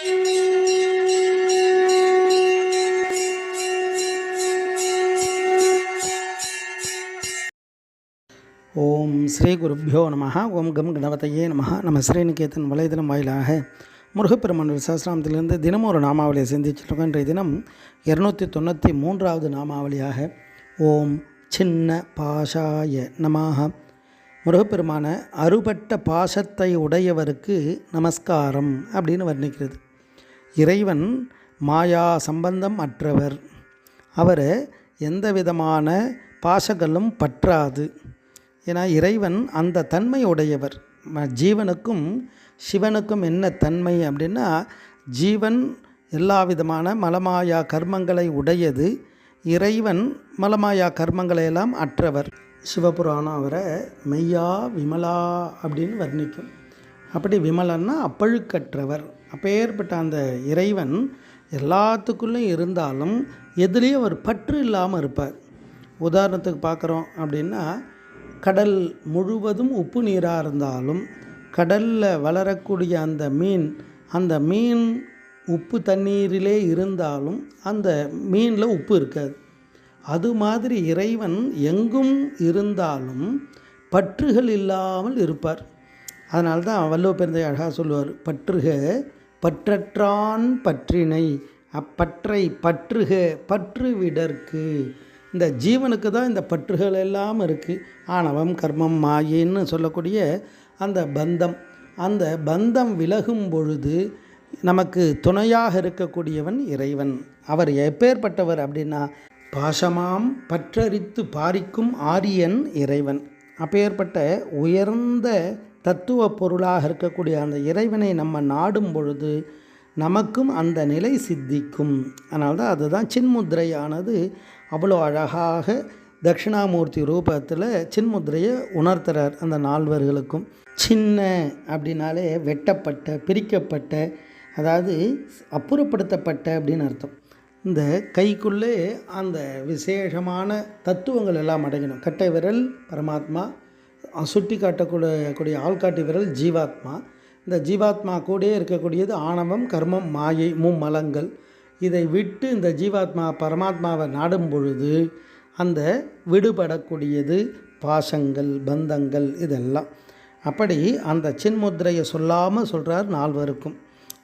ஓம் ஸ்ரீ குருப்பியோ நம ஓம் கம் கணபதையே நம நம்ம ஸ்ரீநிகேதன் வலைதளம் வாயிலாக முருகப்பெருமான் சாஸ்திராமத்திலிருந்து தினமும் ஒரு நாமாவளியை சிந்திச்சிருக்கோம் இன்றைய தினம் இரநூத்தி தொண்ணூற்றி மூன்றாவது நாமாவளியாக ஓம் சின்ன பாஷாய நமாக முருகப்பெருமான அறுபட்ட பாசத்தை உடையவருக்கு நமஸ்காரம் அப்படின்னு வர்ணிக்கிறது. இறைவன் மாயா சம்பந்தம் அற்றவர். அவர் எந்த விதமான பாசங்களும் பற்றாது. ஏன்னா இறைவன் அந்த தன்மை உடையவர் ஜீவனுக்கும் சிவனுக்கும் என்ன தன்மை அப்படின்னா ஜீவன் எல்லா விதமான மலமாயா கர்மங்களை உடையது. இறைவன் மலமாயா கர்மங்களை எல்லாம் அற்றவர். சிவபுராணம் அவரை மெய்யா விமலா அப்படின்னு வர்ணிக்கும். அப்படி விமலன்னா அப்பழுக்கற்றவர். அப்பேற்பட்ட அந்த இறைவன் எல்லாத்துக்குள்ளேயும் இருந்தாலும் எதுலேயும் அவர் பற்று இல்லாமல் இருப்பார். உதாரணத்துக்கு பார்க்குறோம் அப்படின்னா கடல் முழுவதும் உப்பு நீராக இருந்தாலும் கடலில் வளரக்கூடிய அந்த மீன் அந்த மீன் உப்பு தண்ணீரிலே இருந்தாலும் அந்த மீனில் உப்பு இருக்காது. அது மாதிரி இறைவன் எங்கும் இருந்தாலும் பற்றுகள் இல்லாமல் இருப்பார். அதனால தான் வள்ளுவ பெருந்தை அழகாக சொல்லுவார் பற்றுக பற்றற்றான் பற்றினை அப்பற்றை பற்றுக பற்று விடற்கு. இந்த ஜீவனுக்கு தான் இந்த பற்றுகள் எல்லாம் இருக்குது ஆணவம் கர்மம் மாயின்னு சொல்லக்கூடிய அந்த பந்தம். அந்த பந்தம் விலகும் பொழுது நமக்கு துணையாக இருக்கக்கூடியவன் இறைவன். அவர் எப்பேற்பட்டவர் அப்படின்னா பாசமாம் பற்றரித்து பாரிக்கும் ஆரியன் இறைவன். அப்பேற்பட்ட உயர்ந்த தத்துவ பொருளாக இருக்கக்கூடிய அந்த இறைவனை நம்ம நாடும் பொழுது நமக்கும் அந்த நிலை சித்திக்கும். அதனால தான் அதுதான் சின்முத்திரையானது. அவ்வளோ அழகாக தட்சிணாமூர்த்தி ரூபத்தில் சின்முத்திரையை உணர்த்துறார் அந்த நால்வர்களுக்கும். சின்ன அப்படின்னாலே வெட்டப்பட்ட பிரிக்கப்பட்ட அதாவது அப்புறப்படுத்தப்பட்ட அப்படின்னு அர்த்தம். இந்த கைக்குள்ளே அந்த விசேஷமான தத்துவங்கள் எல்லாம் அடங்கிடும் கட்டை விரல் பரமாத்மா சுட்டி காட்டக்கூடிய கூடிய ஆள்காட்டி விரல் ஜீவாத்மா. இந்த ஜீவாத்மா கூடயே இருக்கக்கூடியது ஆணவம் கர்மம் மாயை மும்மலங்கள். இதை விட்டு இந்த ஜீவாத்மா பரமாத்மாவை நாடும் பொழுது அந்த விடுபடக்கூடியது பாசங்கள் பந்தங்கள் இதெல்லாம். அப்படி அந்த சின்முத்திரையை சொல்லாமல் சொல்கிறார் நால்வருக்கும்.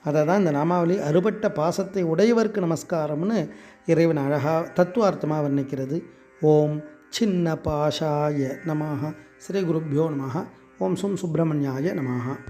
அதை தான் இந்த நாமாவளி அறுபட்ட பாசத்தை உடையவருக்கு நமஸ்காரம்னு இறைவன் அழகாக தத்துவார்த்தமாக வர்ணிக்கிறது. ஓம் छिन्नपाशाय नमः। श्रीगुरुभ्यो नमः। ॐ सुं सुब्रह्मण्याय नमः।